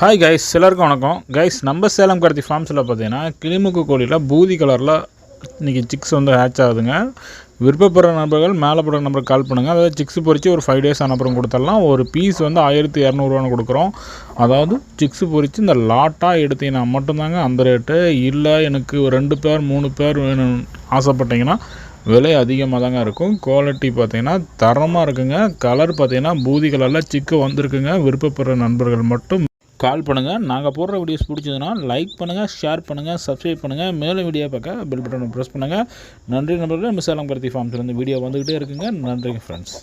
Hi guys எல்லாருக்கும் வணக்கம். Guys நம்ம சேலம் கடத்தி ஃபார்ம்ஸில் பார்த்தீங்கன்னா கிளிமுக்கு கோழியில் பூதி கலரில் இன்றைக்கி சிக்ஸ் வந்து ஹேட்ச் ஆகுதுங்க. விருப்பப்படுற நபர்கள் மேலே போடுற நம்பருக்கு கால் பண்ணுங்கள் அதாவது சிக்ஸ் பொறிச்சு ஒரு ஃபைவ் டேஸ் அனுப்புறம் கொடுத்துடலாம். ஒரு பீஸ் வந்து ஆயிரத்தி இரநூறுவான்னு கொடுக்குறோம். அதாவது சிக்ஸ் பொறிச்சு இந்த லாட்டாக எடுத்தீங்கன்னா மட்டும்தாங்க அந்த ரேட்டு இல்லை எனக்கு ஒரு ரெண்டு பேர் மூணு பேர் வேணும்னு ஆசைப்பட்டீங்கன்னா விலை அதிகமாக தாங்க இருக்கும். குவாலிட்டி பார்த்தீங்கன்னா தரமாக இருக்குங்க. கலர் பார்த்தீங்கன்னா பூதி கலரில் சிக்கு வந்திருக்குங்க. விருப்பப்படுற நண்பர்கள் மட்டும் கால் பண்ணுங்கள் நாங்கள் போடுற வீடியோஸ் பிடிச்சதுன்னா லைக் பண்ணுங்கள் ஷேர் பண்ணுங்கள் சப்ஸ்கிரைப் பண்ணுங்கள் மேலும் வீடியோ பார்க்க பெல் பட்டனை ப்ரெஸ் பண்ணுங்கள் நன்றி நண்பர்களே. மிஸ் சேலம் ஃபார்ம்ஸ்லேருந்து வீடியோ வந்துக்கிட்டே இருக்குங்க. நன்றிங்க ஃப்ரெண்ட்ஸ்